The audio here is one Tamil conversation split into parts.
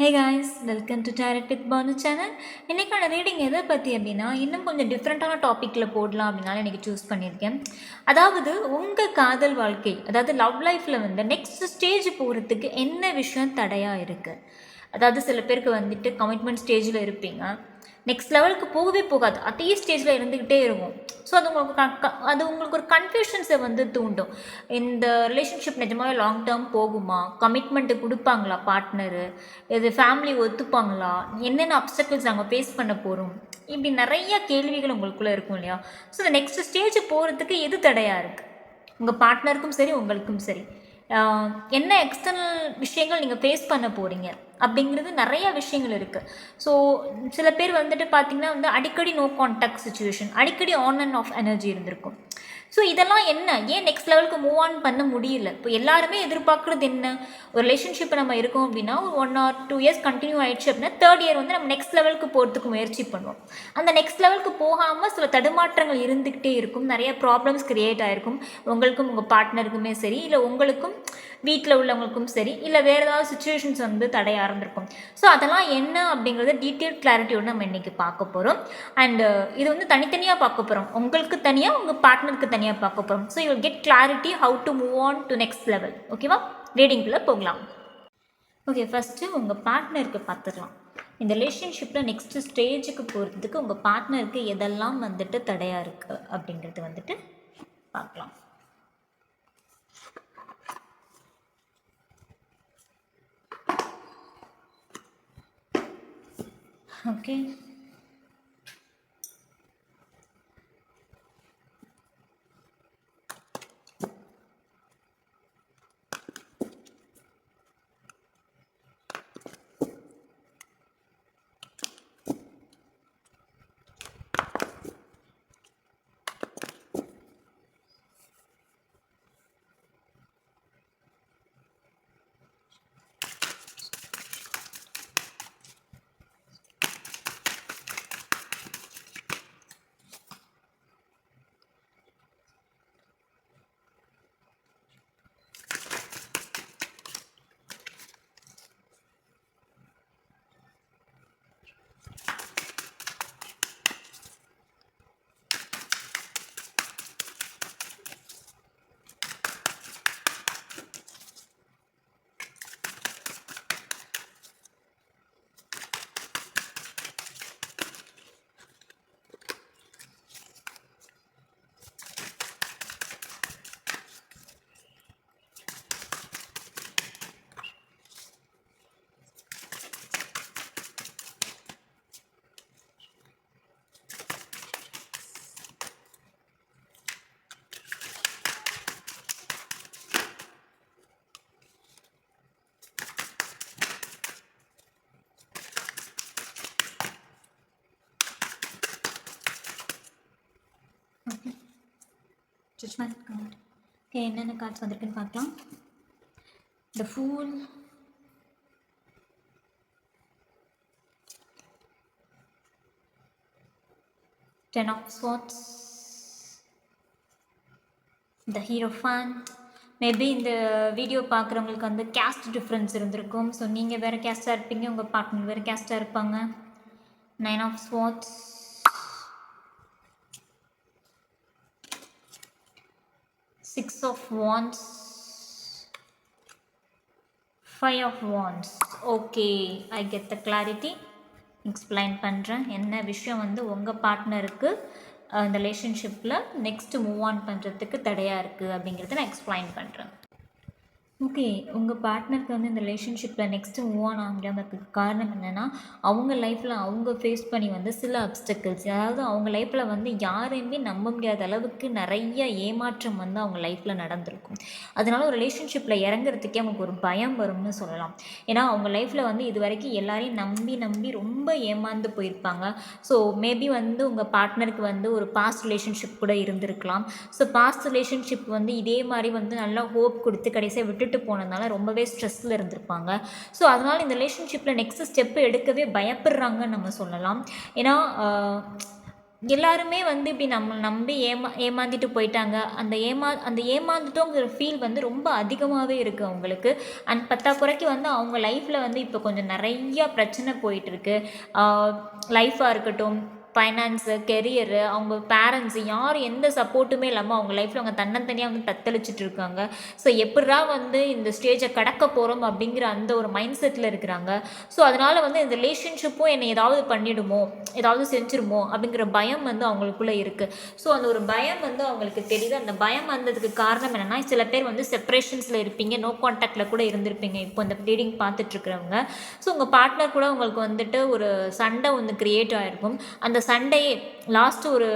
Hey guys welcome to tarot with Banu channel இன்றைக்கான ரீடிங் எதை பற்றி அப்படின்னா இன்னும் கொஞ்சம் டிஃப்ரெண்ட்டான டாப்பிக்கில் போடலாம் அப்படின்னால இன்றைக்கி சூஸ் பண்ணியிருக்கேன். அதாவது உங்கள் காதல் வாழ்க்கை அதாவது லவ் லைஃப்பில் வந்து நெக்ஸ்ட் ஸ்டேஜ் போகிறதுக்கு என்ன விஷயம் தடையாக இருக்குது அதாவது சில பேருக்கு வந்துட்டு கமிட்மெண்ட் ஸ்டேஜில் இருப்பீங்க. நெக்ஸ்ட் லெவலுக்கு போகவே போகாது. அதே ஸ்டேஜில் இருந்துக்கிட்டே இருக்கும். ஸோ அது உங்களுக்கு க- அது உங்களுக்கு ஒரு கன்ஃபியூஷன்ஸை வந்து தூண்டும். இந்த ரிலேஷன்ஷிப் நிஜமாவே லாங் டேர்ம் போகுமா? கமிட்மெண்ட்டு கொடுப்பாங்களா பார்ட்னரு இது ஃபேமிலி ஒத்துப்பாங்களா? என்னென்ன அப்டக்கிள்ஸ் நாங்கள் ஃபேஸ் பண்ண போகிறோம் இப்படி நிறைய கேள்விகள் உங்களுக்குள்ளே இருக்கும் இல்லையா? ஸோ இந்த நெக்ஸ்ட் ஸ்டேஜ் போகிறதுக்கு எது தடையாக இருக்குது உங்கள் பார்ட்னருக்கும் சரி உங்களுக்கும் சரி. என்ன எக்ஸ்டர்னல் விஷயங்கள் நீங்கள் ஃபேஸ் பண்ண போகிறீங்க அப்படிங்கிறது நிறைய விஷயங்கள் இருக்குது ஸோ சில பேர் வந்துட்டு பார்த்தீங்கன்னா வந்து அடிக்கடி நோ கான்டாக்ட் சுச்சுவேஷன் அடிக்கடி ஆன் அண்ட் ஆஃப் எனர்ஜி இருந்திருக்கும். ஸோ இதெல்லாம் என்ன? ஏன் நெக்ஸ்ட் லெவலுக்கு மூவ் ஆன் பண்ண முடியல? இப்போ எல்லாருமே எதிர்பார்க்குறது என்ன? ஒரு ரிலேஷன்ஷிப்பை நம்ம இருக்கோம் அப்படின்னா ஒரு one or two years continue ஆயிடுச்சு அப்படின்னா தேர்ட் இயர் வந்து நம்ம நெக்ஸ்ட் லெவலுக்கு போகிறதுக்கு முயற்சி பண்ணுவோம். அந்த நெக்ஸ்ட் லெவலுக்கு போகாமல் சில தடுமாற்றங்கள் இருந்துக்கிட்டே இருக்கும். நிறைய ப்ராப்ளம்ஸ் க்ரியேட் ஆகிருக்கும் உங்களுக்கும் உங்கள் பார்ட்னருக்குமே சரி இல்லை உங்களுக்கும் வீட்டில் உள்ளவங்களுக்கும் சரி இல்லை வேறு ஏதாவது சுச்சுவேஷன்ஸ் வந்து தடையாக இருந்திருக்கும் ஸோ அதெல்லாம் என்ன அப்படிங்கிறத டீட்டெயில் கிளாரிட்டியோடு நம்ம இன்றைக்கி பார்க்க போகிறோம் அண்டு இது வந்து தனித்தனியாக பார்க்க போகிறோம் உங்களுக்கு தனியாக உங்கள் பார்ட்னருக்கு தனியாக பார்க்க போகிறோம் so you get clarity how to move on to next level ஓகேவா ரீடிங்குள்ளே போகலாம். ஓகே ஃபஸ்ட்டு உங்கள் பார்ட்னருக்கு பார்த்துக்கலாம். இந்த ரிலேஷன்ஷிப்பில் நெக்ஸ்ட்டு ஸ்டேஜுக்கு போகிறதுக்கு உங்கள் பார்ட்னருக்கு எதெல்லாம் வந்துட்டு தடையாக இருக்குது அப்படிங்கிறது வந்துட்டு பார்க்கலாம். ஓகே ஜட்மெண்ட் கார்டு ஓகே என்னென்ன கார்ட்ஸ் வந்திருக்குன்னு பார்க்கலாம். The fool ten of swords the hierophant maybe இந்த வீடியோ பார்க்குறவங்களுக்கு வந்து கேஸ்ட் டிஃப்ரென்ஸ் இருந்திருக்கும். ஸோ நீங்கள் வேறு கேஸ்ட்டாக இருப்பீங்க உங்கள் பார்ட்னர் வேறு கேஸ்ட்டாக இருப்பாங்க. Nine of swords six of wands five of wands okay I get the clarity explain பண்ணுறேன் என்ன விஷயம் வந்து உங்கள் பார்ட்னருக்கு இந்த ரிலேஷன்ஷிப்பில் நெக்ஸ்ட்டு மூவ் ஆன் பண்ணுறதுக்கு தடையாக இருக்குது அப்படிங்கிறத நான் எக்ஸ்பிளைன் பண்ணுறேன் ஓகே உங்கள் பார்ட்னருக்கு வந்து இந்த ரிலேஷன்ஷிப்பில் நெக்ஸ்ட்டு மூவ் ஆன் ஆக காரணம் என்னென்னா அவங்க லைஃப்பில் அவங்க ஃபேஸ் பண்ணி வந்து சில அப்டக்கிள்ஸ் அதாவது அவங்க லைஃப்பில் வந்து யாரையுமே நம்ப முடியாத அளவுக்கு நிறைய ஏமாற்றம் வந்து அவங்க லைஃப்பில் நடந்திருக்கும். அதனால ஒரு ரிலேஷன்ஷிப்பில் இறங்குறதுக்கே அவங்களுக்கு ஒரு பயம் வரும்னு சொல்லலாம். ஏன்னா அவங்க லைஃப்பில் வந்து இது வரைக்கும் எல்லாரையும் நம்பி நம்பி ரொம்ப ஏமாந்து போயிருப்பாங்க. ஸோ மேபி வந்து உங்கள் பார்ட்னருக்கு வந்து ஒரு பாஸ்ட் ரிலேஷன்ஷிப் கூட இருந்திருக்கலாம். ஸோ பாஸ்ட் ரிலேஷன்ஷிப் வந்து இதே மாதிரி வந்து நல்லா ஹோப் கொடுத்து கடைசியாக விட்டு விட்டு போனதுனால ரொம்பவே ஸ்ட்ரெஸ்ஸில் இருந்திருப்பாங்க. ஸோ அதனால் இந்த ரிலேஷன்ஷிப்பில் நெக்ஸ்ட் ஸ்டெப்பு எடுக்கவே பயப்படுறாங்கன்னு நம்ம சொல்லலாம். ஏன்னா எல்லாருமே வந்து இப்படி நம்ம நம்பி ஏமா ஏமாந்திட்டு போயிட்டாங்க. அந்த ஏமா அந்த ஏமாந்துட்டோங்கிற ஃபீல் வந்து ரொம்ப அதிகமாகவே இருக்குது அவங்களுக்கு. அண்ட் பத்தாக்குறைக்கு வந்து அவங்க லைஃப்பில் வந்து இப்போ கொஞ்சம் நிறையா பிரச்சனை போயிட்டுருக்கு லைஃப்பாக இருக்கட்டும் ஃபைனான்ஸு கெரியரு அவங்க பேரண்ட்ஸு யாரும் எந்த சப்போர்ட்டுமே இல்லாமல் அவங்க லைஃப்பில் அவங்க தன்னந்தனியாக வந்து தத்தளிச்சிட்டு இருக்காங்க. ஸோ எப்படா வந்து இந்த ஸ்டேஜை கடக்க போகிறோம் அப்படிங்கிற அந்த ஒரு மைண்ட் செட்டில் இருக்கிறாங்க. ஸோ அதனால் வந்து இந்த ரிலேஷன்ஷிப்பும் என்னை ஏதாவது பண்ணிடுமோ ஏதாவது செஞ்சிருமோ அப்படிங்கிற பயம் வந்து அவங்களுக்குள்ளே இருக்குது ஸோ அந்த ஒரு பயம் வந்து அவங்களுக்கு தெரியுது. அந்த பயம் வந்ததுக்கு காரணம் என்னென்னா சில பேர் வந்து செப்பரேஷன்ஸில் இருப்பீங்க நோ கான்டாக்டில் கூட இருந்திருப்பீங்க. இப்போ இந்த ப்ளீடிங் பார்த்துட்ருக்குறவங்க ஸோ உங்கள் பார்ட்னர் கூட உங்களுக்கு வந்துட்டு ஒரு சண்டை ஒன்று க்ரியேட் ஆகிருக்கும் அந்த சண்டையே லாஸ்ட்டு ஒரு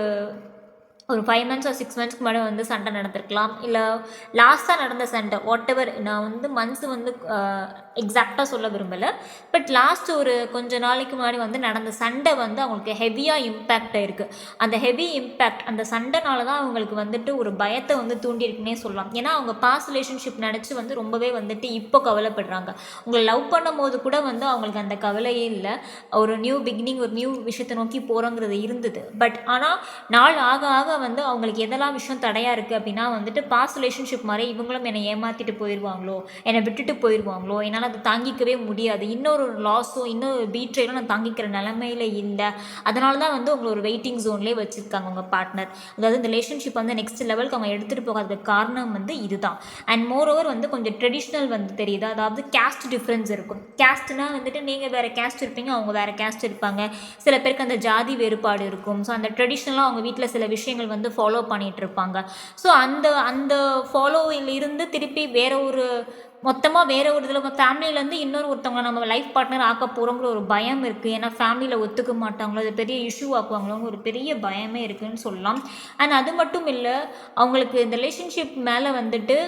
ஒரு ஃபைவ் மந்த்ஸ் ஒரு சிக்ஸ் மந்த்ஸ்க்கு முன்னாடி வந்து சண்டை நடந்திருக்கலாம். இல்லை லாஸ்ட்டாக நடந்த சண்டை வாட் எவர் நான் வந்து மந்த்ஸ் வந்து எக்ஸாக்டாக சொல்ல விரும்பலை. பட் லாஸ்ட் ஒரு கொஞ்ச நாளைக்கு முன்னாடி வந்து நடந்த சண்டை வந்து அவங்களுக்கு ஹெவியாக இம்பேக்ட் ஆயிருக்கு. அந்த ஹெவி இம்பேக்ட் அந்த சண்டைனால தான் அவங்களுக்கு வந்துட்டு ஒரு பயத்தை வந்து தூண்டியிருக்குன்னே சொல்லலாம். ஏன்னா அவங்க பாஸ் ரிலேஷன்ஷிப் நினச்சி வந்து ரொம்பவே வந்துட்டு இப்போ கவலைப்படுறாங்க. உங்களை லவ் பண்ணும் போது கூட வந்து அவங்களுக்கு அந்த கவலையே இல்லை. ஒரு நியூ பிகினிங் ஒரு நியூ விஷயத்தை நோக்கி போகிறோங்கிறது இருந்தது. பட் ஆனால் நாள் ஆக ஆக வந்து அவங்களுக்கு எதெல்லாம் விஷயம் தடையாக இருக்குது அப்படின்னா வந்துட்டு பாஸ் ரிலேஷன்ஷிப் மாதிரி இவங்களும் என்னை ஏமாற்றிட்டு போயிடுவாங்களோ என்னை விட்டுட்டு போயிடுவாங்களோ என்னால் அதை தாங்கிக்கவே முடியாது. இன்னொரு லாஸோ இன்னொரு பீட்ரையும் நான் தாங்கிக்கிற நிலமையில இல்லை. அதனால தான் வந்து உங்களை ஒரு வெயிட்டிங் ஜோன்லேயே வச்சுருக்காங்க உங்கள் பார்ட்னர் அதாவது இந்த ரிலேஷன்ஷிப் வந்து நெக்ஸ்ட் லெவலுக்கு அவங்க எடுத்துகிட்டு போகாததுக்கு காரணம் வந்து இதுதான். அண்ட் மோர் ஓவர் வந்து கொஞ்சம் ட்ரெடிஷ்னல் வந்து தெரியுது. அதாவது கேஸ்ட் டிஃப்ரென்ஸ் இருக்கும். கேஸ்ட்னா வந்துட்டு நீங்கள் வேறு கேஸ்ட் இருப்பீங்க அவங்க வேறு கேஸ்ட் இருப்பாங்க. சில பேருக்கு அந்த ஜாதி வேறுபாடு இருக்கும். ஸோ அந்த ட்ரெடிஷ்னலாக அவங்க வீட்டில் சில விஷயங்கள் வந்து ஃபாலோ பண்ணிகிட்ருப்பாங்க ஸோ அந்த அந்த ஃபாலோவில் இருந்து திருப்பி வேற ஒரு மொத்தமாக வேறு ஒரு இதில் ஃபேமிலியிலேருந்து இன்னொரு ஒருத்தவங்க நம்ம லைஃப் பார்ட்னர் ஆக்க போகிறோங்கிற ஒரு பயம் இருக்குது ஏன்னா ஃபேமிலியில் ஒத்துக்க மாட்டாங்களோ அது பெரிய இஷ்யூ ஆக்குவாங்களோங்க ஒரு பெரிய பயமே இருக்குதுன்னு சொல்லலாம். அண்ட் அது மட்டும் இல்லை அவங்களுக்கு இந்த ரிலேஷன்ஷிப் மேலே வந்துட்டு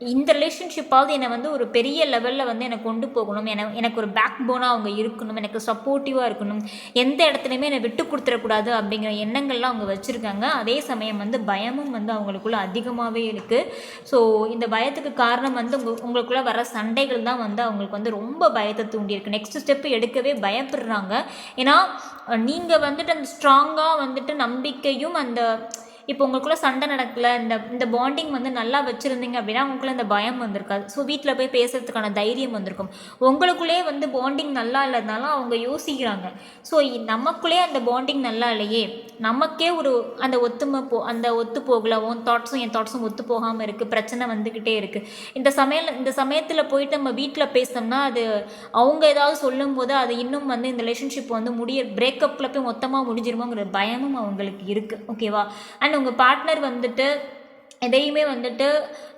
இந்த ரிலேஷன்ஷிப்பாவது என்னை வந்து ஒரு பெரிய லெவலில் வந்து என்னை கொண்டு போகணும். என எனக்கு ஒரு பேக் போனாக அவங்க இருக்கணும். எனக்கு சப்போர்ட்டிவாக இருக்கணும். எந்த இடத்துலையுமே என்னை விட்டு கொடுத்துடக்கூடாது அப்படிங்கிற எண்ணங்கள்லாம் அவங்க வச்சுருக்காங்க. அதே சமயம் வந்து பயமும் வந்து அவங்களுக்குள்ள அதிகமாகவே இருக்குது ஸோ இந்த பயத்துக்கு காரணம் வந்து உங்கள் உங்களுக்குள்ளே வர சண்டைகள் தான் வந்து அவங்களுக்கு வந்து ரொம்ப பயத்தை தூண்டியிருக்கு. நெக்ஸ்ட் ஸ்டெப்பு எடுக்கவே பயப்படுறாங்க. ஏன்னா நீங்கள் வந்துட்டு அந்த ஸ்ட்ராங்காக வந்துட்டு நம்பிக்கையும் அந்த இப்போ உங்களுக்குள்ளே சண்டை நடக்கல இந்த இந்த பாண்டிங் வந்து நல்லா வச்சுருந்தீங்க அப்படின்னா உங்களுக்குள்ள இந்த பயம் வந்திருக்காது. ஸோ வீட்டில் போய் பேசுறதுக்கான தைரியம் வந்திருக்கும். உங்களுக்குள்ளே வந்து பாண்டிங் நல்லா இல்லாதனால அவங்க யோசிக்கிறாங்க. ஸோ நமக்குள்ளே அந்த பாண்டிங் நல்லா இல்லையே. நமக்கே ஒரு அந்த ஒத்துமை போ அந்த ஒத்து போகல. உன் தாட்ஸும் என் தாட்ஸும் ஒத்து போகாமல் இருக்குது பிரச்சனை வந்துக்கிட்டே இருக்குது இந்த சமையல் இந்த சமயத்தில் போயிட்டு நம்ம வீட்டில் பேசினோம்னா அது அவங்க ஏதாவது சொல்லும் போது அது இன்னும் வந்து இந்த ரிலேஷன்ஷிப் வந்து முடிய பிரேக்கப்பில் போய் மொத்தமாக முடிஞ்சிருமோங்கிற பயமும் அவங்களுக்கு இருக்குது ஓகேவா அண்ட் உங்கள் பார்ட்னர் வந்துட்டு எதையுமே வந்துட்டு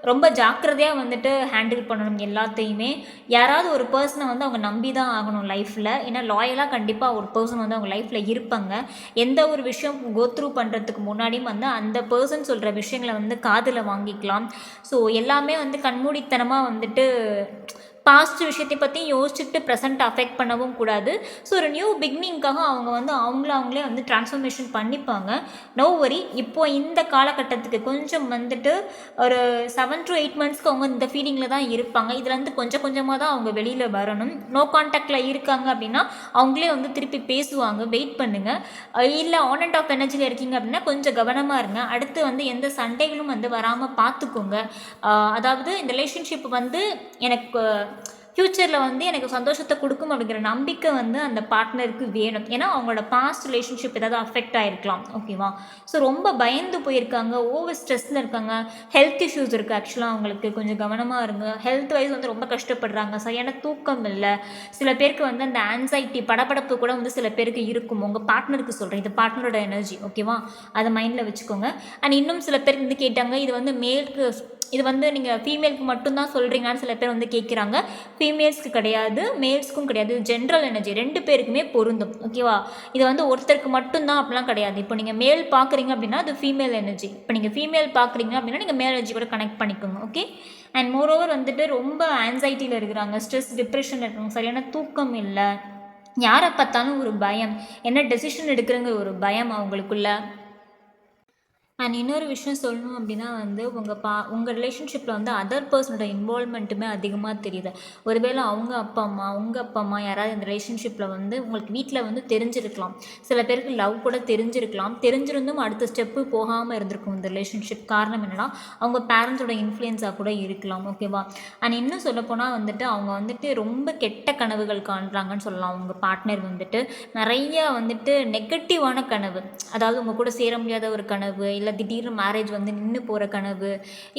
ரொம்ப ஜாக்கிரதையாக வந்துட்டு ஹேண்டில் பண்ணணும் எல்லாத்தையுமே. யாராவது ஒரு பர்சனை வந்து அவங்க நம்பி தான் ஆகணும் லைஃப்பில் ஏன்னா லாயலாக கண்டிப்பாக ஒரு பர்சன் வந்து அவங்க லைஃப்பில் இருப்பாங்க. எந்த ஒரு விஷயம் கோத்ரூ பண்ணுறதுக்கு முன்னாடியும் வந்து அந்த பர்சன் சொல்கிற விஷயங்களை வந்து காதில் வாங்கிக்கலாம். ஸோ எல்லாமே வந்து கண்மூடித்தனமாக வந்துட்டு பாஸ்ட் விஷயத்தை பற்றி யோசிச்சுட்டு ப்ரெசென்ட் அஃபெக்ட் பண்ணவும் கூடாது. ஸோ ஒரு நியூ பிகினிங்காக அவங்க வந்து அவங்கள அவங்களே வந்து ட்ரான்ஸ்ஃபர்மேஷன் பண்ணிப்பாங்க. நோ வரி இப்போ இந்த காலகட்டத்துக்கு கொஞ்சம் வந்துட்டு ஒரு செவன் டு எயிட் மந்த்ஸ்க்கு அவங்க இந்த ஃபீலிங்கில் தான் இருப்பாங்க. இதுலேருந்து கொஞ்சம் கொஞ்சமாக தான் அவங்க வெளியில் வரணும். நோ கான்டாக்டில் இருக்காங்க அப்படின்னா அவங்களே வந்து திருப்பி பேசுவாங்க. வெயிட் பண்ணுங்கள் இல்லை ஆன் அண்ட் ஆஃப் எனர்ஜியில் இருக்கீங்க அப்படின்னா கொஞ்சம் கவனமாக இருங்க. அடுத்து வந்து எந்த சண்டைகளும் வந்து வராமல் பார்த்துக்கோங்க. அதாவது இந்த ரிலேஷன்ஷிப் வந்து எனக்கு ஃப்யூச்சரில் வந்து எனக்கு சந்தோஷத்தை கொடுக்கும் அப்படிங்கிற நம்பிக்கை வந்து அந்த பார்ட்னருக்கு வேணும். ஏன்னா அவங்களோட பாஸ்ட் ரிலேஷன்ஷிப் ஏதாவது அஃபெக்ட் ஆகிருக்கலாம் ஓகேவா ஸோ ரொம்ப பயந்து போயிருக்காங்க ஓவர் ஸ்ட்ரெஸ்ஸில் இருக்காங்க. ஹெல்த் இஷ்யூஸ் இருக்குது ஆக்சுவலாக அவங்களுக்கு. கொஞ்சம் கவனமாக இருங்க. ஹெல்த் வைஸ் வந்து ரொம்ப கஷ்டப்படுறாங்க. சரியான தூக்கம் இல்லை. சில பேருக்கு வந்து அந்த ஆன்சைட்டி படப்படப்பு கூட வந்து சில பேருக்கு இருக்கும். உங்கள் பார்ட்னருக்கு சொல்கிறேன் இது பார்ட்னரோட எனர்ஜி ஓகேவா அதை மைண்டில் வச்சுக்கோங்க. அண்ட் இன்னும் சில பேர் வந்து கேட்டாங்க இது வந்து மேற்கு இது வந்து நீங்கள் ஃபீமேலுக்கு மட்டும்தான் சொல்கிறீங்கன்னு சில பேர் வந்து கேட்குறாங்க ஃபீமேல்ஸ்க்கு கிடையாது மேல்ஸ்க்கும் கிடையாது. ஜென்ரல் எனர்ஜி ரெண்டு பேருக்குமே பொருந்தும். ஓகேவா இது வந்து ஒருத்தருக்கு மட்டும்தான் அப்படிலாம் கிடையாது. இப்போ நீங்கள் மேல் பார்க்குறீங்க அப்படின்னா அது ஃபீமேல் எனர்ஜி இப்போ நீங்கள் ஃபீமேல் பார்க்குறீங்க அப்படின்னா நீங்கள் மேல் எனர்ஜி கூட கனெக்ட் பண்ணிக்கோங்க. ஓகே அண்ட் மோரோவர் வந்துட்டு ரொம்ப ஆன்சைட்டியில் இருக்கிறாங்க. ஸ்ட்ரெஸ் டிப்ரெஷனில் இருக்காங்க சரியான தூக்கம் இல்லை. யாரை பார்த்தாலும் ஒரு பயம். என்ன டெசிஷன் எடுக்கிறங்கிற ஒரு பயம் அவங்களுக்குள்ள. அண்ட் இன்னொரு விஷயம் சொல்லணும் அப்படின்னா வந்து உங்கள் பா உங்கள் ரிலேஷன்ஷிப்பில் வந்து அதர் பர்சனோட இன்வால்மெண்ட்டுமே அதிகமாக தெரியுது. ஒருவேளை அவங்க அப்பா அம்மா உங்கள் அப்பா அம்மா யாராவது இந்த ரிலேஷன்ஷிப்பில் வந்து உங்களுக்கு வீட்டில் வந்து தெரிஞ்சிருக்கலாம். சில பேருக்கு லவ் கூட தெரிஞ்சிருக்கலாம். தெரிஞ்சிருந்தும் அடுத்த ஸ்டெப்பு போகாமல் இருந்திருக்கும் இந்த ரிலேஷன்ஷிப் காரணம் என்னென்னா அவங்க பேரண்ட்ஸோட இன்ஃப்ளூயன்ஸாக கூட இருக்கலாம். ஓகேவா அண்ட் இன்னும் சொல்லப்போனால் வந்துட்டு அவங்க வந்துட்டு ரொம்ப கெட்ட கனவுகள் காண்றாங்கன்னு சொல்லலாம். அவங்க பார்ட்னர் வந்துட்டு. நிறைய வந்துட்டு நெகட்டிவான கனவு. அதாவது உங்கள் கூட சேர முடியாத ஒரு கனவு இல்லை திடீர்னு மேரேஜ் வந்து நின்று போகிற கனவு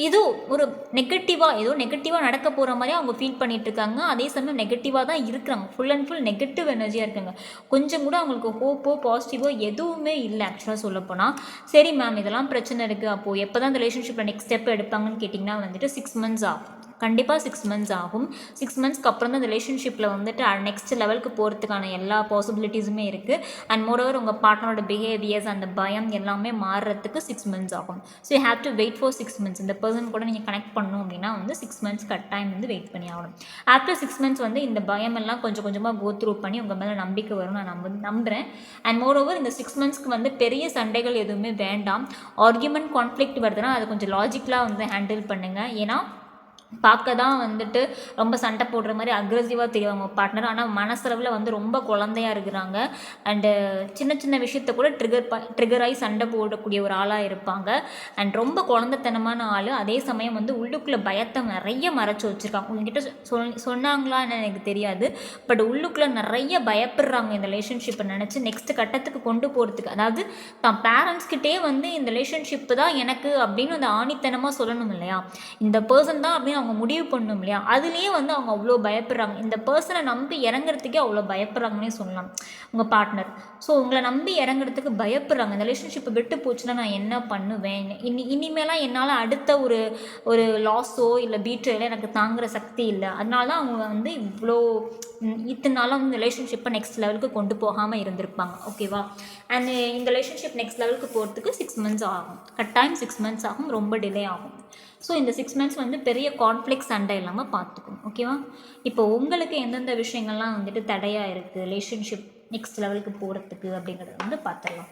ஏதோ ஒரு நெகட்டிவாக ஏதோ நெகட்டிவாக நடக்க போகிற மாதிரி அவங்க ஃபீல் பண்ணிகிட்ருக்காங்க இருக்காங்க. அதே சமயம் நெகட்டிவாக தான் இருக்கிறாங்க. ஃபுல் அண்ட் ஃபுல் நெகட்டிவ் எனர்ஜியாக இருக்காங்க கொஞ்சம் கூட அவங்களுக்கு ஹோப்போ பாசிட்டிவோ எதுவுமே இல்லை ஆக்சுவலாக சொல்லப்போனால் சரி மேம் இதெல்லாம் பிரச்சனை இருக்குது அப்போது எப்போ தான் இந்த ரிலேஷன்ஷிப்பில் நெக்ஸ்ட் ஸ்டெப் எடுப்பாங்கன்னு கேட்டிங்கன்னா வந்துட்டு சிக்ஸ் மந்த்ஸ் ஆகும். கண்டிப்பாக சிக்ஸ் மந்த்ஸ் ஆகும். சிக்ஸ் மந்த்ஸ்க்கு அப்புறம் தான் ரிலேஷன்ஷிப்பில் வந்துட்டு uh, நெக்ஸ்ட் லெவலுக்கு போகிறதுக்கான எல்லா பாசிபிலிட்டிஸுமே இருக்குது அண்ட் மோரோவர் உங்கள் பார்ட்னரோட பிஹேவியர்ஸ் அந்த பயம் எல்லாமே மாறுறதுக்கு சிக்ஸ் மந்த்ஸ் ஆகும். So you have to wait for six months இந்த பர்சன் கூட நீங்கள் கனெக்ட் பண்ணணும் அப்படின்னா வந்து சிக்ஸ் மந்த்ஸ் கட்டாயம் வந்து வெயிட் பண்ணி ஆகணும். ஆஃப்டர் சிக்ஸ் மந்த்ஸ் வந்து இந்த பயம் எல்லாம் கொஞ்சம் கொஞ்சமாக கோ த்ரூ பண்ணி உங்கள் மேலே நம்பிக்கை வரும். நான் நம்ப நம்புகிறேன் அண்ட் மோரோவர் இந்த சிக்ஸ் மந்த்ஸ்க்கு வந்து பெரிய சண்டைகள் எதுவுமே வேண்டாம். ஆர்கியூமெண்ட் கான்ஃப்ளிக்ட் வருதுன்னா அது கொஞ்சம் லாஜிக்கலாக வந்து ஹேண்டில் பண்ணுங்கள் ஏன்னா பார்க்க தான் வந்துட்டு ரொம்ப சண்டை போடுற மாதிரி அக்ரெசிவாக தெரியும் அவங்க பார்ட்னர் ஆனால் மனசளவில் வந்து ரொம்ப குழந்தையா இருக்கிறாங்க. அண்டு சின்ன சின்ன விஷயத்த கூட ட்ரிகர் ப ட்ரிகர் ஆகி சண்டை போடக்கூடிய ஒரு ஆளாக இருப்பாங்க. அண்ட் ரொம்ப குழந்தைத்தனமான ஆள். அதே சமயம் வந்து உள்ளுக்குள்ளே பயத்தை நிறைய மறைச்சி வச்சுருக்காங்க. உங்ககிட்ட சொல் சொன்னாங்களான்னு எனக்கு தெரியாது. பட் உள்ளுக்குள்ளே நிறைய பயப்படுறாங்க இந்த ரிலேஷன்ஷிப்பை நினச்சி நெக்ஸ்ட் கட்டத்துக்கு கொண்டு போகிறதுக்கு அதாவது தான் பேரண்ட்ஸ்கிட்டே வந்து இந்த ரிலேஷன்ஷிப்பு தான் எனக்கு அப்படின்னு அந்த ஆணித்தனமாக சொல்லணும் இல்லையா? இந்த பர்சன் தான் அப்படின்னு அவங்க முடிவு பண்ணணும் இல்லையா? அதுலேயே வந்து அவங்க அவ்வளோ பயப்படுறாங்க. இந்த பர்சனை நம்பி இறங்குறதுக்கே அவ்வளோ பயப்படுறாங்கன்னே சொல்லலாம். உங்கள் பார்ட்னர் ஸோ உங்களை நம்பி இறங்குறதுக்கு பயப்படுறாங்க. இந்த ரிலேஷன்ஷிப்பை விட்டு போச்சுன்னா நான் என்ன பண்ணுவேன்? இனி இனிமேலாம் என்னால் அடுத்த ஒரு ஒரு லாஸோ இல்லை பீட்டோ எனக்கு தாங்குற சக்தி இல்லை. அதனால தான் அவங்க வந்து இவ்வளோ இத்தனை நாளாக வந்து ரிலேஷன்ஷிப்பை நெக்ஸ்ட் லெவலுக்கு கொண்டு போகாமல் இருந்திருப்பாங்க. ஓகேவா அண்ட் uh, இந்த ரிலேஷன்ஷிப் நெக்ஸ்ட் லெவலுக்கு போகிறதுக்கு சிக்ஸ் மந்த்ஸ் ஆகும். கட்டாயம் சிக்ஸ் மந்த்ஸ் ஆகும். ரொம்ப டிலே ஆகும். ஸோ இந்த சிக்ஸ் மந்த்ஸ் வந்து பெரிய கான்ஃப்ளிக் சண்டை இல்லாமல் பார்த்துக்கணும் ஓகேவா இப்போ உங்களுக்கு எந்தெந்த விஷயங்கள்லாம் வந்துட்டு தடையாக இருக்குது ரிலேஷன்ஷிப் நெக்ஸ்ட் லெவலுக்கு போகிறதுக்கு அப்படிங்கிறத வந்து பார்த்துடலாம்.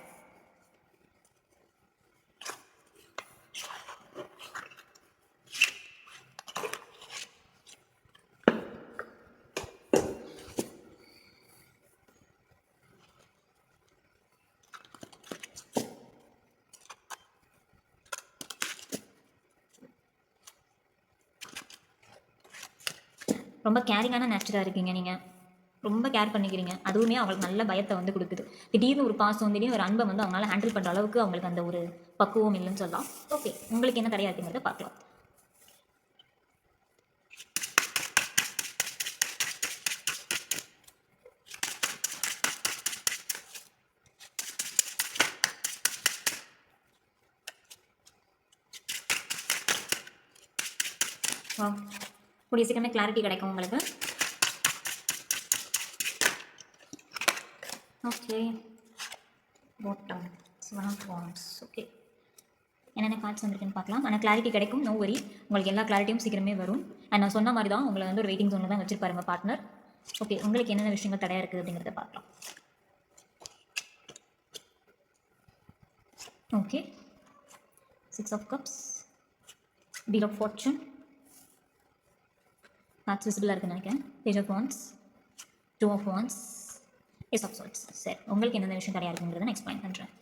ரொம்ப கேரிங்கான நேச்சராக இருக்கீங்க நீங்கள் ரொம்ப கேர் பண்ணிக்கிறீங்க. அதுவுமே அவங்களுக்கு நல்ல பயத்தை வந்து கொடுக்குது. திடீர்னு ஒரு பாசம் திடீர்னு ஒரு அன்பை வந்து அவங்களால ஹேண்டில் பண்ணுற அளவுக்கு அவங்களுக்கு அந்த ஒரு பக்குவம் இல்லைன்னு சொல்லலாம். ஓகே உங்களுக்கு என்ன தடையாக இருக்குங்கிறத பார்க்கலாம். வா கூடிய சீக்கிரமே கிளாரிட்டி கிடைக்கும் உங்களுக்கு. Okay bottom seven of okay என்னென்ன கார்ட்ஸ் வந்திருக்குன்னு பார்க்கலாம். ஆனால் கிளாரிட்டி கிடைக்கும். நோ வரி உங்களுக்கு எல்லா கிளாரிட்டியும் சீக்கிரமே வரும். அண்ட் நான் சொன்ன மாதிரி தான் உங்களை வந்து ஒரு வெயிட்டிங் ஜோனில் தான் வச்சுருப்பாருங்க பார்ட்னர் ஓகே உங்களுக்கு என்னென்ன விஷயங்கள் தடையாக இருக்குது அப்படிங்கிறத பார்க்கலாம். Okay six of cups wheel of fortune match விசிபிளாக இருக்குன்னு நினைக்கிறேன். Page of wands two of wands ace of swords சரி உங்களுக்கு என்னென்ன விஷயம் தடையாக இருக்குங்கிறத நான் எக்ஸ்பிளைன் பண்ணுறேன்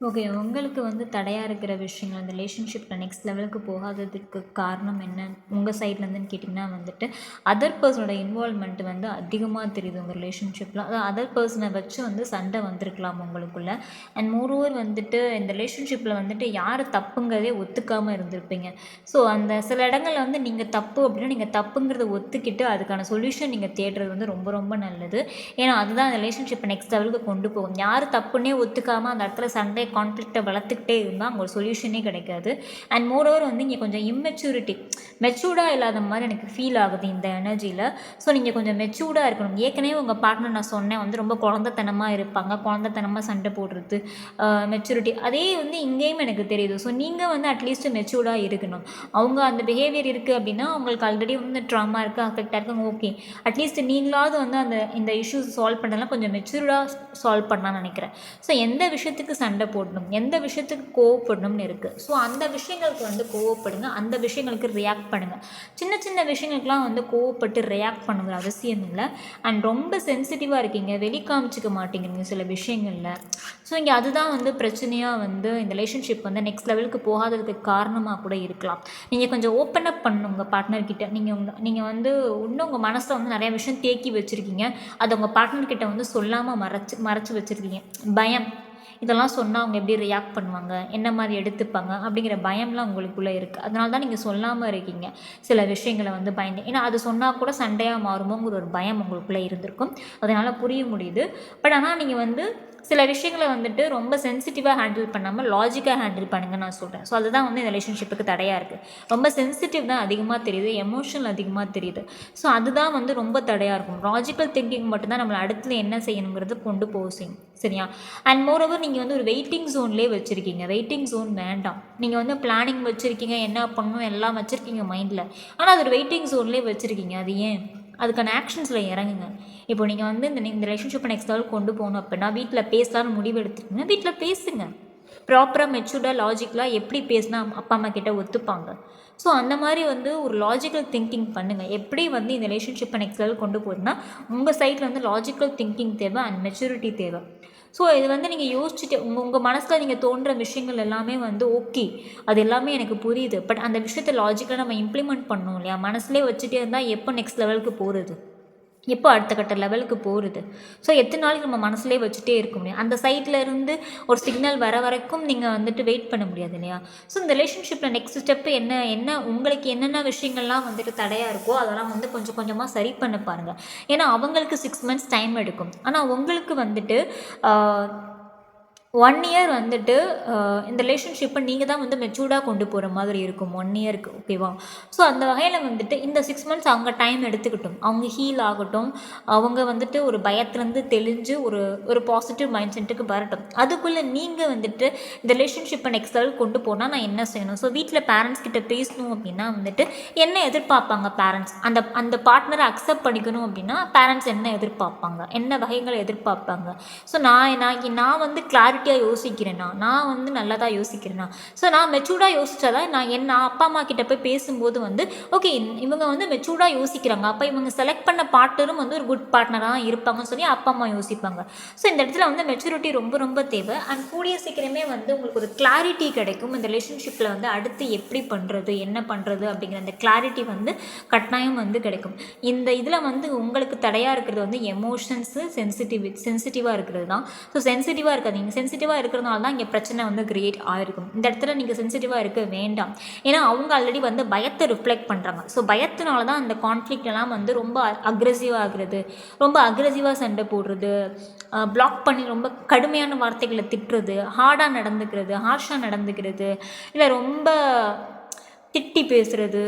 ஓகே உங்களுக்கு வந்து தடையாக இருக்கிற விஷயங்கள் அந்த ரிலேஷன்ஷிப்பில் நெக்ஸ்ட் லெவலுக்கு போகாததுக்கு காரணம் என்ன? உங்கள் சைட்லேருந்துன்னு கேட்டிங்கன்னா வந்துட்டு அதர் பர்சனோட இன்வால்மெண்ட் வந்து அதிகமாக தெரியுது உங்கள் ரிலேஷன்ஷிப்பில் அதாவது அதர் பர்சனை வச்சு வந்து சண்டை வந்திருக்கலாம் உங்களுக்குள்ளே. அண்ட் மோரோவர் வந்துட்டு இந்த ரிலேஷன்ஷிப்பில் வந்துட்டு யார் தப்புங்கிறதே ஒத்துக்காமல் இருந்திருப்பீங்க. ஸோ அந்த சில இடங்களில் வந்து நீங்கள் தப்பு அப்படின்னா நீங்கள் தப்புங்கிறத ஒத்துக்கிட்டு அதுக்கான சொல்யூஷன் நீங்கள் தேடுறது வந்து ரொம்ப ரொம்ப நல்லது. ஏன்னா அதுதான் அந்த ரிலேஷன்ஷிப்பை நெக்ஸ்ட் லெவலுக்கு கொண்டு போகும். யார் தப்புன்னே ஒத்துக்காமல் அந்த இடத்துல சண்டை கான்ஃப்ளிக்ட்டை வளர்த்துக்கிட்டே இருந்தால் அங்கே ஒரு சொல்யூஷனே கிடைக்காது. அண்ட் மோரோவர் வந்து இங்கே கொஞ்சம் இம்மெச்சூரிட்டி மெச்சூர்டாக இல்லாத மாதிரி எனக்கு ஃபீல் ஆகுது இந்த எனர்ஜியில் ஸோ நீங்கள் கொஞ்சம் மெச்சூர்டாக இருக்கணும். ஏற்கனவே உங்கள் பார்ட்னர் நான் சொன்னேன் வந்து ரொம்ப குழந்தைத்தனமாக இருப்பாங்க. குழந்தைத்தனமாக சண்டை போடுறது மெச்சூரிட்டி அதே வந்து இங்கேயும் எனக்கு தெரியுது. ஸோ நீங்கள் வந்து அட்லீஸ்ட் மெச்சூர்டாக இருக்கணும். அவங்க அந்த பிஹேவியர் இருக்குது அப்படின்னா அவங்களுக்கு ஆல்ரெடி வந்து ட்ராமா இருக்குது அஃபெக்டாக இருக்காங்க ஓகே அட்லீஸ்ட் நீங்களாவது வந்து அந்த இந்த இஷ்யூஸ் சால்வ் பண்ணலாம். கொஞ்சம் மெச்சூர்டாக சால்வ் பண்ணலாம்னு நினைக்கிறேன். ஸோ எந்த விஷயத்துக்கு சண்டை போடணும். எந்த விஷயத்துக்கு கோவப்படணும்னு இருக்குது ஸோ அந்த விஷயங்களுக்கு வந்து கோவப்படுங்க. அந்த விஷயங்களுக்கு ரியாக்ட் பண்ணுங்கள் சின்ன சின்ன விஷயங்களுக்குலாம் வந்து கோவப்பட்டு ரியாக்ட் பண்ணுங்கிற அவசியம் இல்லை. அண்ட் ரொம்ப சென்சிட்டிவாக இருக்கீங்க. வெளி காமிச்சிக்க மாட்டேங்கிறீங்க சில விஷயங்களில். ஸோ இங்கே அதுதான் வந்து பிரச்சனையாக வந்து இந்த ரிலேஷன்ஷிப் வந்து நெக்ஸ்ட் லெவலுக்கு போகாததுக்கு காரணமாக கூட இருக்கலாம். நீங்கள் கொஞ்சம் ஓப்பன் அப் பண்ணணும் உங்கள் பார்ட்னர்கிட்ட நீங்கள் நீங்கள் வந்து இன்னும் உங்கள் மனசில் வந்து நிறையா விஷயம் தேக்கி வச்சுருக்கீங்க. அதை உங்கள் பார்ட்னர்கிட்ட வந்து சொல்லாமல் மறைச்சு மறைச்சி வச்சுருக்கீங்க. பயம். இதெல்லாம் சொன்னால் அவங்க எப்படி ரியாக்ட் பண்ணுவாங்க? என்ன மாதிரி எடுத்துப்பாங்க? அப்படிங்கிற பயம்லாம் உங்களுக்குள்ளே இருக்குது அதனால தான் நீங்கள் சொல்லாமல் இருக்கீங்க. சில விஷயங்களை வந்து பயந்து ஏன்னா அது சொன்னால் கூட சண்டையாக மாறுமோங்கிற ஒரு பயம் உங்களுக்குள்ளே இருந்திருக்கும். அதனால் புரிய முடியுது. பட் ஆனால் நீங்கள் வந்து சில விஷயங்களை வந்துட்டு ரொம்ப சென்சிட்டிவாக ஹேண்டில் பண்ணாமல் லாஜிக்காக ஹேண்டில் பண்ணுங்க நான் சொல்கிறேன் ஸோ அதுதான் வந்து இந்த ரிலேஷன்ஷிப்புக்கு தடையாக இருக்குது ரொம்ப சென்சிட்டிவ் தான் அதிகமாக தெரியுது எமோஷனல் அதிகமாக தெரியுது. ஸோ அதுதான் வந்து ரொம்ப தடையாக இருக்கும். லாஜிக்கல் திங்கிங் மட்டும்தான் நம்மளை அடுத்து என்ன செய்யணுங்கிறது கொண்டு போக செய்யும். சரியா? அண்ட் மோரோவர் நீங்கள் வந்து ஒரு வெயிட்டிங் ஜோன்லேயே வச்சுருக்கீங்க. வெயிட்டிங் ஜோன் வேண்டாம். நீங்கள் வந்து பிளானிங் வச்சுருக்கீங்க என்ன பண்ணணும் எல்லாம் வச்சுருக்கீங்க மைண்டில் ஆனால் அது ஒரு வெயிட்டிங் ஜோன்லேயே வச்சுருக்கீங்க. அது ஏன்? அதுக்கான ஆக்ஷன்ஸில் இறங்குங்க. இப்போ நீங்கள் வந்து இந்த இந்த ரிலேஷன்ஷிப்பை நெக்ஸ்ட் லெவல் கொண்டு போகணும் அப்படின்னா வீட்டில் பேசலாம்னு முடிவு எடுத்துருக்கீங்க வீட்டில் பேசுங்க. ப்ராப்பராக மெச்சூர்டாக லாஜிக்கலாக எப்படி பேசினா அப்பா அம்மா கிட்ட ஒத்துப்பாங்க. ஸோ அந்த மாதிரி வந்து ஒரு லாஜிக்கல் திங்கிங் பண்ணுங்கள் எப்படி வந்து இந்த ரிலேஷன்ஷிப்பை நெக்ஸ்ட் லெவல் கொண்டு போகுதுன்னா உங்கள் சைட்டில் வந்து லாஜிக்கல் திங்கிங் தேவை அண்ட் மெச்சூரிட்டி தேவை. ஸோ இது வந்து நீங்கள் யோசிச்சுட்டு உங்கள் உங்கள் மனசில் நீங்கள் தோன்ற விஷயங்கள் எல்லாமே வந்து ஓகே அது எல்லாமே எனக்கு புரியுது. பட் அந்த விஷயத்தை லாஜிக்கலாக நம்ம இம்ப்ளிமெண்ட் பண்ணோம் இல்லையா? மனசுலேயே வச்சுட்டே இருந்தால் எப்போ நெக்ஸ்ட் லெவலுக்கு போகிறது எப்போ அடுத்த கட்ட லெவலுக்கு போகிறது ஸோ எத்தனை நாளைக்கு நம்ம மனசுலேயே வச்சுட்டே இருக்க முடியும்? அந்த சைடில் இருந்து ஒரு சிக்னல் வர வரைக்கும் நீங்கள் வந்துட்டு வெயிட் பண்ண முடியாது இல்லையா? ஸோ இந்த ரிலேஷன்ஷிப்பில் நெக்ஸ்ட் ஸ்டெப்பு என்ன என்ன உங்களுக்கு என்னென்ன விஷயங்கள்லாம் வந்துட்டு தடையாக இருக்கோ அதெல்லாம் வந்து கொஞ்சம் கொஞ்சமாக சரி பண்ண பாருங்கள் ஏன்னா அவங்களுக்கு சிக்ஸ் மந்த்ஸ் டைம் எடுக்கும். ஆனால் உங்களுக்கு வந்துட்டு ஒன் இயர் வந்துட்டு இந்த ரிலேஷன்ஷிப்பை நீங்கள் தான் வந்து மெச்சூர்டாக கொண்டு போகிற மாதிரி இருக்கும் ஒன் இயருக்கு ஓகேவா ஸோ அந்த வகையில் வந்துட்டு இந்த சிக்ஸ் மந்த்ஸ் அவங்க டைம் எடுத்துக்கிட்டும். அவங்க ஹீல் ஆகட்டும். அவங்க வந்துட்டு ஒரு பயத்துலேருந்து தெளிஞ்சு ஒரு ஒரு பாசிட்டிவ் மைண்ட் செட்டுக்கு வரட்டும். அதுக்குள்ளே நீங்கள் வந்துட்டு இந்த ரிலேஷன்ஷிப்பை நெக்ஸ்ட் லெவல் கொண்டு போனால் நான் என்ன செய்யணும்? ஸோ வீட்டில் பேரண்ட்ஸ் கிட்ட பேசணும் அப்படின்னா வந்துட்டு என்ன எதிர்பார்ப்பாங்க பேரண்ட்ஸ் அந்த அந்த பார்ட்னரை அக்செப்ட் பண்ணிக்கணும் அப்படின்னா பேரண்ட்ஸ் என்ன எதிர்பார்ப்பாங்க? என்ன வகைகளை எதிர்பார்ப்பாங்க? ஸோ நான் நான் நான் வந்து கிளாரி கிளாரிட்டியாக யோசிக்கிறேன்னா நான் வந்து நல்லதாக யோசிக்கிறேன்னா. ஸோ நான் மெச்சூர்டாக யோசித்தா தான் நான் என் நான் அப்பா அம்மா கிட்ட போய் பேசும்போது வந்து ஓகே இவங்க வந்து மெச்சூர்டாக யோசிக்கிறாங்க. அப்போ இவங்க செலக்ட் பண்ண பார்ட்னரும் வந்து ஒரு குட் பார்ட்னராக இருப்பாங்கன்னு சொல்லி அப்பா அம்மா யோசிப்பாங்க. ஸோ இந்த இடத்துல வந்து மெச்சூரிட்டி ரொம்ப ரொம்ப தேவை. அண்ட் கூடிய சீக்கிரமே வந்து உங்களுக்கு ஒரு கிளாரிட்டி கிடைக்கும். இந்த ரிலேஷன்ஷிப்பில் வந்து அடுத்து எப்படி பண்ணுறது என்ன பண்ணுறது அப்படிங்கிற அந்த கிளாரிட்டி வந்து கட்டாயம் வந்து கிடைக்கும். இந்த இதில் வந்து உங்களுக்கு தடையாக இருக்கிறது வந்து எமோஷன்ஸு சென்சிட்டிவ் சென்சிட்டிவாக இருக்கிறது தான். ஸோ சென்சிட்டிவாக இருக்காது சென்சிட்டிவ் சென்சிட்டிவாக இருக்கிறதுனால தான் இங்கே பிரச்சனை வந்து கிரியேட் ஆகிருக்கும் இந்த இடத்துல நீங்கள் சென்சிட்டிவாக இருக்க வேண்டாம். ஏன்னா அவங்க ஆல்ரெடி வந்து பயத்தை ரிஃப்ளெக்ட் பண்ணுறாங்க ஸோ பயத்தினால தான் அந்த கான்ஃப்ளிக்ட் எல்லாம் வந்து ரொம்ப அக்ரெசிவ் ரொம்ப அக்ரெசிவாக சண்டை போடுறது. பிளாக் பண்ணி ரொம்ப கடுமையான வார்த்தைகளை திட்டுறது. ஹார்டாக நடந்துக்கிறது ஹார்ஷாக நடந்துக்கிறது. இல்லை ரொம்ப திட்டி பேசுகிறது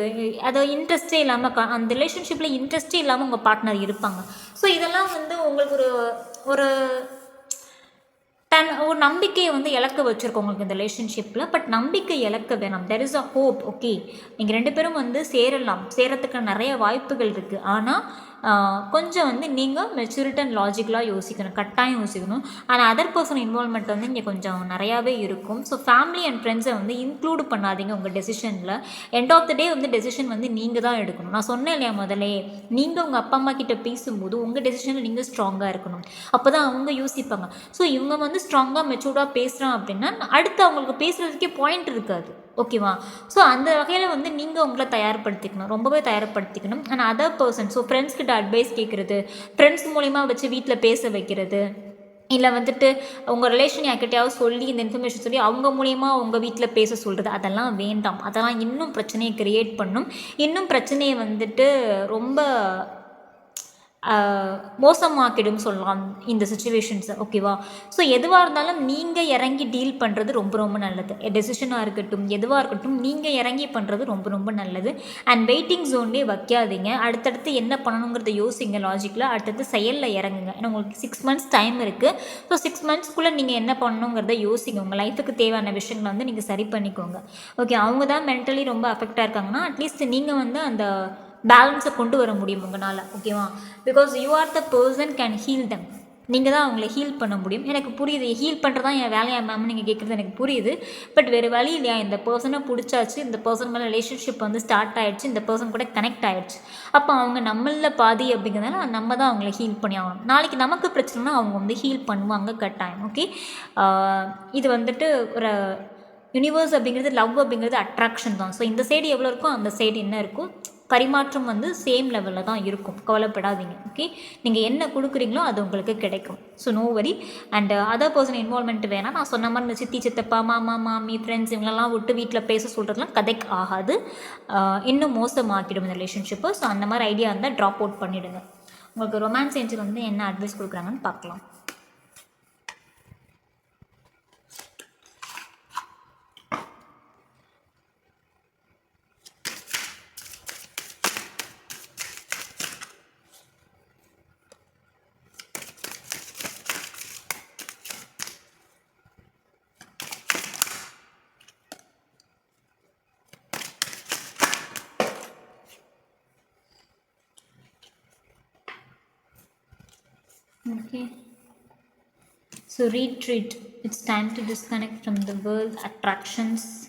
அதை இன்ட்ரெஸ்டே இல்லாமல் க அந்த ரிலேஷன்ஷிப்பில் இன்ட்ரெஸ்டே இல்லாமல் உங்கள் பார்ட்னர் இருப்பாங்க. ஸோ இதெல்லாம் வந்து உங்களுக்கு ஒரு ஒரு தன் ஒரு நம்பிக்கையை வந்து இழக்க வச்சுருக்கோம் உங்களுக்கு இந்த ரிலேஷன்ஷிப்பில் பட் நம்பிக்கை இழக்க வேணாம். There is a hope okay நீங்கள் ரெண்டு பேரும் வந்து சேரலாம். சேரத்துக்கு நிறைய வாய்ப்புகள் இருக்குது ஆனால் கொஞ்சம் வந்து நீங்கள் மெச்சூரிட்டி அண்ட் லாஜிக்கலாக யோசிக்கணும் கட்டாயம் யோசிக்கணும். ஆனால் அதர் பர்சன் இன்வால்மெண்ட் வந்து இங்கே கொஞ்சம் நிறையாவே இருக்கும். ஸோ ஃபேமிலி அண்ட் ஃப்ரெண்ட்ஸை வந்து இன்க்ளூட் பண்ணாதீங்க உங்கள் டெசிஷனில் எண்ட் ஆஃப் த டே வந்து டெசிஷன் வந்து நீங்கள் தான் எடுக்கணும். நான் சொன்னேன் இல்லையா முதலே நீங்கள் உங்கள் அப்பா அம்மா கிட்ட பேசும்போது உங்கள் டெசிஷனில் நீங்கள் ஸ்ட்ராங்காக இருக்கணும். அப்போ தான் அவங்க யோசிப்பாங்க. ஸோ இவங்க வந்து ஸ்ட்ராங்காக மெச்சூர்டாக பேசுகிறான் அப்படின்னா அடுத்து அவங்களுக்கு பேசுகிறதுக்கே பாயிண்ட் இருக்காது. ஓகேவா ஸோ அந்த வகையில் வந்து நீங்கள் உங்களை தயார்படுத்திக்கணும். ரொம்பவே தயார்படுத்திக்கணும். ஆனால் அதர் பர்சன் ஸோ ஃப்ரெண்ட்ஸ்கிட்ட அட்வைஸ் கேட்குறது ஃப்ரெண்ட்ஸ் மூலிமா வச்சு வீட்டில் பேச வைக்கிறது இல்லை வந்துட்டு உங்கள் ரிலேஷன் யார்கிட்டயாவது சொல்லி இந்த இன்ஃபர்மேஷன் சொல்லி அவங்க மூலியமாக உங்கள் வீட்டில் பேச சொல்கிறது அதெல்லாம் வேண்டாம். அதெல்லாம் இன்னும் பிரச்சனையை க்ரியேட் பண்ணும். இன்னும் பிரச்சனையை வந்துட்டு ரொம்ப மோசமாக்கிடும் சொல்லலாம் இந்த சுச்சுவேஷன்ஸை ஓகேவா ஸோ எதுவாக இருந்தாலும் நீங்கள் இறங்கி டீல் பண்ணுறது ரொம்ப ரொம்ப நல்லது. டெசிஷனாக இருக்கட்டும் எதுவாக இருக்கட்டும் நீங்கள் இறங்கி பண்ணுறது ரொம்ப ரொம்ப நல்லது. அண்ட் வெயிட்டிங் ஜோன்லேயே வைக்காதீங்க. அடுத்தடுத்து என்ன பண்ணணுங்கிறத யோசிங்க லாஜிக்கில் அடுத்தடுத்து செயலில் இறங்குங்க. ஏன்னா உங்களுக்கு சிக்ஸ் மந்த்ஸ் டைம் இருக்குது ஸோ சிக்ஸ் மந்த்ஸ்க்குள்ளே நீங்கள் என்ன பண்ணணுங்கிறத யோசிங்க. உங்கள் லைஃபுக்கு தேவையான விஷயங்களை வந்து நீங்கள் சரி பண்ணிக்கோங்க. ஓகே அவங்க தான் மென்டலி ரொம்ப அஃபெக்டாக இருக்காங்கன்னா அட்லீஸ்ட் நீங்கள் வந்து அந்த பேலன்ஸை கொண்டு வர முடியும் உங்களால் ஓகேவா because you are the person can heal them நீங்கள் தான் அவங்கள ஹீல் பண்ண முடியும். எனக்கு புரியுது ஹீல் பண்ணுறதா என் வேலையா மேம் நீங்கள் கேட்குறது எனக்கு புரியுது. பட் வேறு வழி இல்லையா? இந்த பர்சனை பிடிச்சாச்சு இந்த பர்சன் மேலே ரிலேஷன்ஷிப் வந்து ஸ்டார்ட் ஆகிடுச்சு இந்த பர்சன் கூட கனெக்ட் ஆகிடுச்சு அப்போ அவங்க நம்மளில் பாதி அப்படிங்கிறதுனால நம்ம தான் அவங்கள ஹீல் பண்ணி ஆகணும். நாளைக்கு நமக்கு பிரச்சனைனா அவங்க வந்து ஹீல் பண்ணுவாங்க கட்டாயம் ஓகே இது வந்துட்டு ஒரு யூனிவர்ஸ் அப்படிங்கிறது லவ் அப்படிங்கிறது அட்ராக்ஷன் தான். ஸோ இந்த சைடு எவ்வளோ இருக்கோ அந்த சைடு என்ன இருக்கோ பரிமாற்றம் வந்து சேம் லெவலில் தான் இருக்கும். கவலைப்படாதீங்க ஓகே நீங்கள் என்ன கொடுக்குறீங்களோ அது உங்களுக்கு கிடைக்கும். So no worry and other person involvement வேணால் நான் சொன்ன மாதிரி இந்த சித்தி சித்தப்பா மாமா மாமி ஃப்ரெண்ட்ஸ் இவங்களெல்லாம் விட்டு வீட்டில் பேச சொல்கிறதுலாம் கதைக்கு ஆகாது. Uh, இன்னும் மோசமாக்கிடும் இந்த ரிலேஷன்ஷிப்பை ஸோ அந்த மாதிரி ஐடியா இருந்தால் ட்ராப் அவுட் பண்ணிவிடுங்க உங்களுக்கு ரொமான்ஸ் ஏஞ்சல் வந்து என்ன அட்வைஸ் கொடுக்குறாங்கன்னு பார்க்கலாம். So retreat. It's time to disconnect from the world attractions.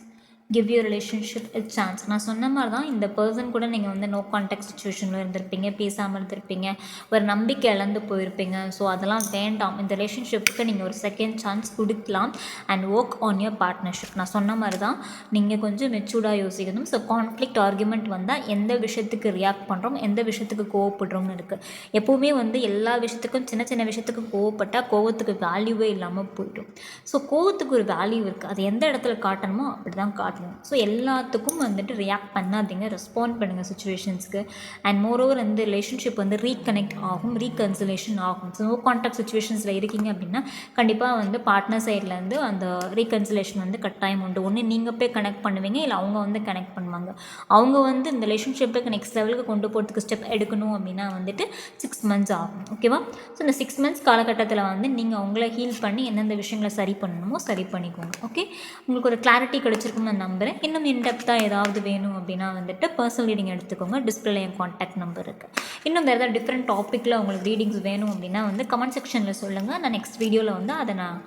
Give you relationship a chance நான் சொன்ன மாதிரி தான் இந்த பர்சன் கூட நீங்கள் வந்து நோ கான்டாக்ட் சுச்சுவேஷனில் இருந்திருப்பீங்க பேசாமல் இருந்திருப்பீங்க ஒரு நம்பிக்கை இழந்து போயிருப்பீங்க. ஸோ அதெல்லாம் வேண்டாம். இந்த ரிலேஷன்ஷிப்புக்கு நீங்கள் ஒரு செகண்ட் சான்ஸ் கொடுக்கலாம் and work on your partnership நான் சொன்ன மாதிரி தான் நீங்கள் கொஞ்சம் மெச்சூர்டாக யோசிக்கணும். ஸோ கான்ஃப்ளிக்ட் ஆர்குமெண்ட் வந்தால் எந்த விஷயத்துக்கு ரியாக்ட் பண்ணுறோம் எந்த விஷயத்துக்கு கோவப்படுறோம்னு இருக்குது எப்போவுமே வந்து எல்லா விஷயத்துக்கும் சின்ன சின்ன விஷயத்துக்கு கோவப்பட்டால் கோவத்துக்கு வேல்யூவே இல்லாமல் போயிடும். ஸோ கோவத்துக்கு ஒரு வேல்யூ இருக்குது அது எந்த இடத்துல காட்டணுமோ அப்படி தான் காட்டணும். ஸோ எல்லாத்துக்கும் வந்துட்டு ரியாக்ட் பண்ணாதீங்க. ரெஸ்பாண்ட் பண்ணுங்கள் சுச்சுவேஷன்ஸ்க்கு அண்ட் மோர் ஓவர் இந்த ரிலேஷன்ஷிப் வந்து ரீகனெக்ட் ஆகும் ரீகன்சிலேஷன் ஆகும். ஸோ நோ கான்டாக்ட் சுச்சுவேஷன்ஸில் இருக்கீங்க அப்படின்னா கண்டிப்பாக வந்து பார்ட்னர் சைட்லேருந்து அந்த ரீகன்சிலேஷன் வந்து கட்டாயம் உண்டு. ஒன்று நீங்கள் போய் கனெக்ட் பண்ணுவீங்க இல்லை அவங்க வந்து கனெக்ட் பண்ணுவாங்க. அவங்க வந்து இந்த ரிலேஷன்ஷிப்புக்கு நெக்ஸ்ட் லெவலுக்கு கொண்டு போகிறதுக்கு ஸ்டெப் எடுக்கணும் அப்படின்னா வந்துட்டு சிக்ஸ் மந்த்ஸ் ஆகும். ஓகேவா ஸோ இந்த சிக்ஸ் மந்த்ஸ் காலகட்டத்தில் வந்து நீங்கள் உங்களை ஹீல் பண்ணி எந்தெந்த விஷயங்களை சரி பண்ணணுமோ சரி பண்ணிக்கோங்க. ஓகே உங்களுக்கு ஒரு கிளாரிட்டி கிடச்சிருக்குன்னு நான் நம்புகிறேன் இன்னும் இன்டெப்த்தாக ஏதாவது வேணும் அப்படின்னா வந்துட்டு பர்சனல் ரீடிங் எடுத்துக்கோங்க. டிஸ்பிளே என் காண்டாக்ட் நம்பர் இருக்குது இன்னும் வேறு ஏதாவது டிஃப்ரெண்ட் டாப்பிக்கில் உங்களுக்கு ரீடிங்ஸ் வேணும் அப்படின்னா வந்து கமெண்ட் செக்ஷனில் சொல்லுங்கள் நான் நெக்ஸ்ட் வீடியோவில் வந்து அதை நான்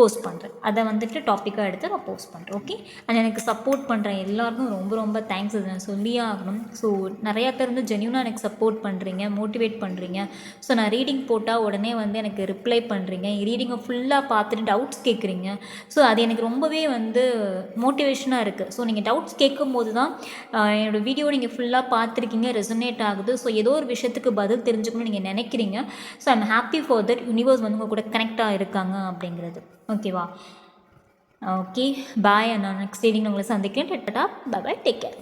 போஸ்ட் பண்ணுறேன் அதை வந்துட்டு டாப்பிக்காக எடுத்து நான் போஸ்ட் பண்ணுறேன் ஓகே அண்ட் எனக்கு சப்போர்ட் பண்ணுற எல்லாருக்கும் ரொம்ப ரொம்ப தேங்க்ஸ் இது நான் சொல்லியே ஆகணும். ஸோ நிறையா பேர் வந்து ஜென்யூனாக எனக்கு சப்போர்ட் பண்ணுறீங்க மோட்டிவேட் பண்ணுறீங்க ஸோ நான் ரீடிங் போட்டால் உடனே வந்து எனக்கு ரிப்ளை பண்ணுறீங்க ரீடிங்கை ஃபுல்லாக பார்த்துட்டு டவுட்ஸ் கேட்குறீங்க. ஸோ அது எனக்கு ரொம்பவே வந்து மோட்டிவேஷனாக இருக்குது ஸோ நீங்கள் டவுட்ஸ் கேட்கும் போது தான் என்னோடய வீடியோ நீங்கள் ஃபுல்லாக பார்த்துருக்கீங்க ரெசனேட் ஆகுது. ஸோ ஏதோ ஒரு விஷயத்துக்கு பதில் தெரிஞ்சுக்கணும்னு நீங்கள் நினைக்கிறீங்க. So I'm happy for that universe வந்து உங்கள் கூட கனெக்டாக இருக்காங்க அப்படிங்கிறது. ஓகேவா ஓகே பாய் நான் நெக்ஸ்ட் ரீடிங் உங்களை சந்திக்கிறேன். Theta bye take care